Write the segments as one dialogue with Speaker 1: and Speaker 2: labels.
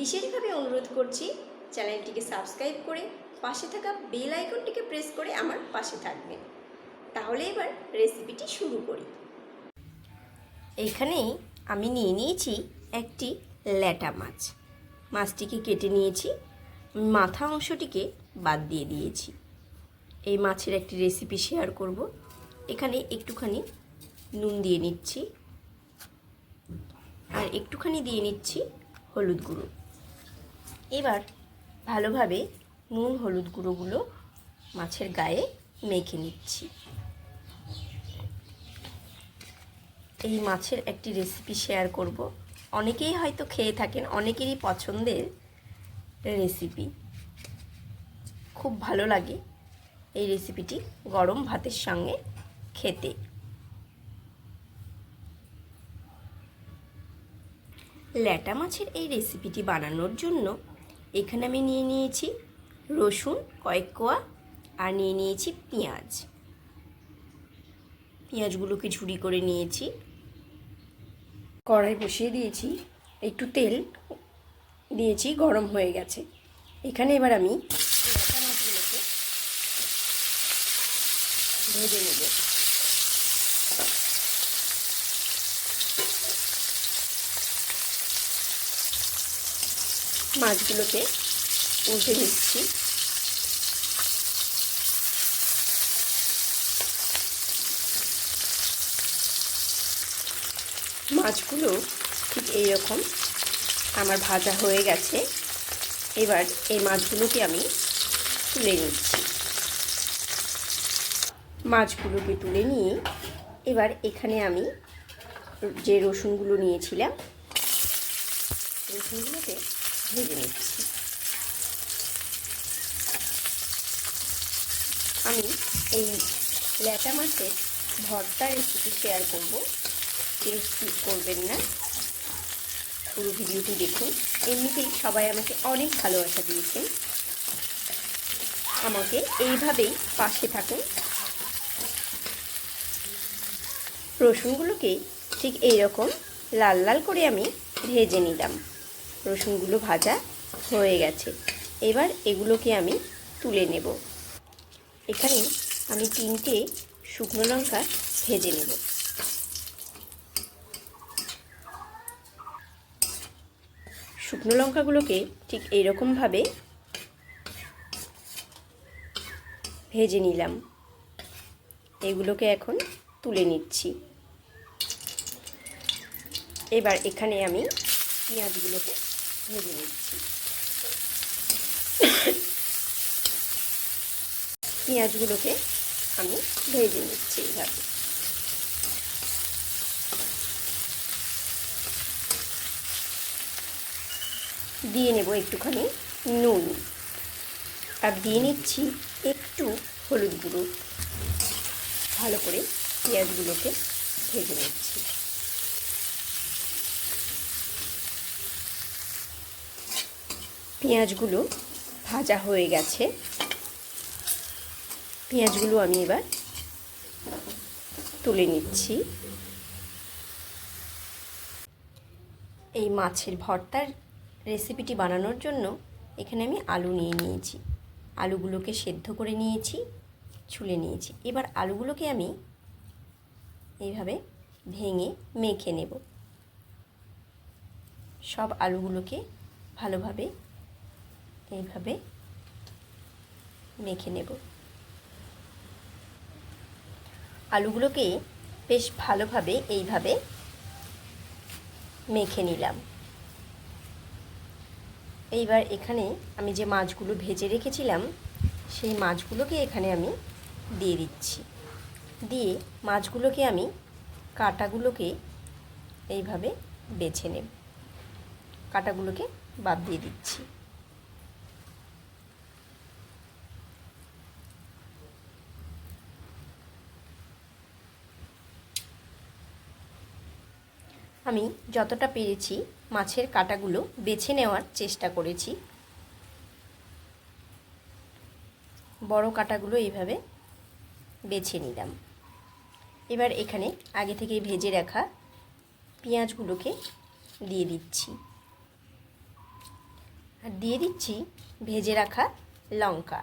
Speaker 1: বিশেষভাবে অনুরোধ করছি চ্যানেলটিকে সাবস্ক্রাইব করে পাশে থাকা বেল আইকনটিকে প্রেস করে আমার পাশে থাকবেন। তাহলে এবার রেসিপিটি শুরু করি। এইখানেই আমি নিয়ে নিয়েছি একটি ল্যাটা মাছ। মাছটিকে কেটে নিয়েছি, মাথা অংশটিকে বাদ দিয়ে দিয়েছি। এই মাছের একটি রেসিপি শেয়ার করব। এখানে একটুখানি নুন দিয়ে নিচ্ছি। আর একটুখানি দিয়ে নিচ্ছি হলুদ গুঁড়ো। এবার ভালোভাবে নুন হলুদ গুঁড়োগুলো মাছের গায়ে মেখে নিচ্ছি। এই মাছের একটি রেসিপি শেয়ার করব। অনেকেই হয়তো খেয়ে থাকেন, অনেকেরই পছন্দের রেসিপি খুব ভালো লাগে এই রেসিপিটি গরম ভাতের সঙ্গে খেতে। ল্যাটা মাছের এই রেসিপিটি বানানোর জন্য এখানে আমি নিয়ে নিয়েছি রসুন, কয়েক কোয়া, আর নিয়ে নিয়েছি পেঁয়াজ। পেঁয়াজগুলোকে ঝুড়ি করে নিয়েছি। কড়াই বসিয়ে দিয়েছি। একটু তেল দিয়েছি, গরম হয়ে গেছে। এখানে এবার আমি ল্যাটা মাছগুলোকে ভেজে নেব। মাছগুলোকে উল্টে দিচ্ছি মাছগুলো ঠিক এইরকম আমার ভাজা হয়ে গেছে। এবার এই মাছগুলোকে আমি তুলে নিচ্ছি। মাছগুলোকে তুলে নিয়ে এবার এখানে আমি যে রসুনগুলো নিয়েছিলাম, রসুনগুলোকে ভেজে নিচ্ছি আমি এই ল্যাটা মাছের ভর্তা রেসিপি শেয়ার করব। কেউ স্কিপ করবেন না। পুরো ভিডিওটি দেখুন। এমনিতেই সবাই আমাকে অনেক ভালোবাসা দিয়েছেন। আমাকে এইভাবেই পাশে থাকুন। রসুনগুলোকে ঠিক এইরকম লাল লাল করে আমি ভেজে নিলাম। রসুনগুলো ভাজা হয়ে গেছে। এবার এগুলোকে আমি তুলে নেব। এখানে আমি তিনটে শুকনো লঙ্কা ভেজে নেব। শুকনো লঙ্কাগুলোকে ঠিক এইরকমভাবে ভেজে নিলাম। এগুলোকে এখন তুলে নিচ্ছি। এবার এখানে আমি পেঁয়াজগুলোকে ভেজে নিচ্ছি। পেঁয়াজগুলোকে আমি ভেজে নিচ্ছি এইভাবে। দিয়ে নেব একটুখানি নুন। আর দিয়ে নিচ্ছি একটু হলুদ গুঁড়ো। ভালো করে পেঁয়াজগুলোকে ভেজে নিচ্ছি। পেঁয়াজগুলো ভাজা হয়ে গেছে। পেঁয়াজগুলো আমি এবার তুলে নিচ্ছি। এই মাছের ভর্তার রেসিপিটি বানানোর জন্য এখানে আমি আলু নিয়ে নিয়েছি। আলুগুলোকে সেদ্ধ করে নিয়েছি, ছুলে নিয়েছি। এবার আলুগুলোকে আমি এইভাবে ভেঙে মেখে নেব। সব আলুগুলোকে ভালোভাবে এইভাবে মেখে নেব। আলুগুলোকে বেশ ভালোভাবে এইভাবে মেখে নিলাম। এইবার এখানে আমি যে মাছগুলো ভেজে রেখেছিলাম, সেই মাছগুলোকে এখানে আমি দিয়ে দিচ্ছি। দিয়ে মাছগুলোকে আমি কাটাগুলোকে এইভাবে বেছে নেব। কাটাগুলোকে বাদ দিয়ে দিচ্ছি। আমি যতটা পেরেছি মাছের কাটাগুলো বেছে নেওয়ার চেষ্টা করেছি। বড় কাটাগুলো এইভাবে বেছে নিলাম। এবার এখানে আগে থেকে ভেজে রাখা পেঁয়াজগুলোকে দিয়ে দিচ্ছি। আর দিয়ে দিচ্ছি ভেজে রাখা লঙ্কা।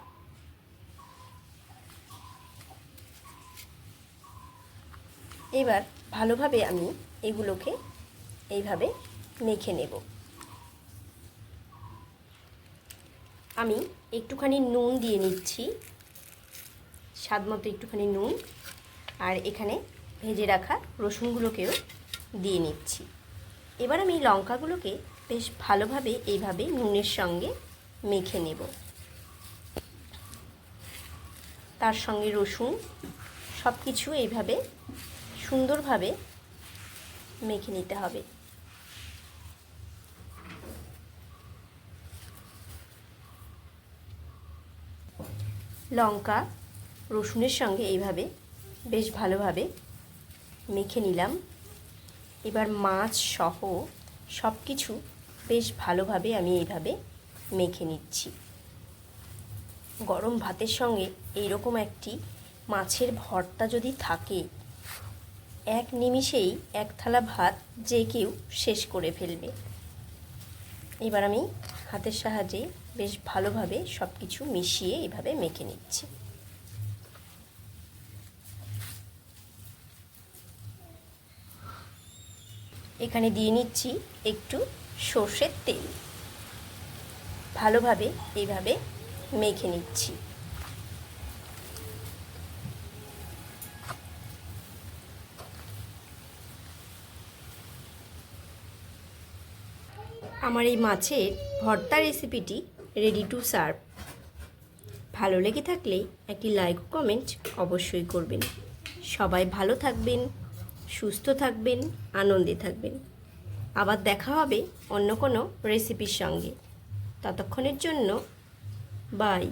Speaker 1: এবার ভালোভাবে আমি এগুলোকে এইভাবে মেখে নেব। আমি একটুখানি নুন দিয়ে নিচ্ছি। স্বাদ মতো একটুখানি নুন। আর এখানে ভেজে রাখা রসুনগুলোকেও দিয়ে নিচ্ছি। এবার আমি লঙ্কাগুলোকে বেশ ভালোভাবে এইভাবে নুনের সঙ্গে মেখে নেব। তার সঙ্গে রসুন সব কিছু এইভাবে সুন্দরভাবে মেখে নিতে হবে। লঙ্কা, রসুনের সঙ্গে এইভাবে বেশ ভালোভাবে মেখে নিলাম। এবার মাছ সহ সব কিছু বেশ ভালোভাবে আমি এইভাবে মেখে নিচ্ছি। গরম ভাতের সঙ্গে এইরকম একটি মাছের ভর্তা যদি থাকে, এক নিমিষেই এক থালা ভাত যে কেউ শেষ করে ফেলবে। এবার আমি হাতের সাহায্যে বেশ ভালোভাবে সব কিছু মিশিয়ে এভাবে মেখে নিচ্ছি। এখানে দিয়ে নিচ্ছি একটু সর্ষের তেল। ভালোভাবে এইভাবে মেখে নিচ্ছি। আমার এই মাছের ভর্তা রেসিপিটি রেডি টু সার্ভ ভালো লেগে থাকলে একটি লাইক কমেন্ট অবশ্যই করবেন। সবাই ভালো থাকবেন, সুস্থ থাকবেন, আনন্দে থাকবেন। আবার দেখা হবে অন্য কোনো রেসিপির সঙ্গে। ততক্ষণের জন্য বাই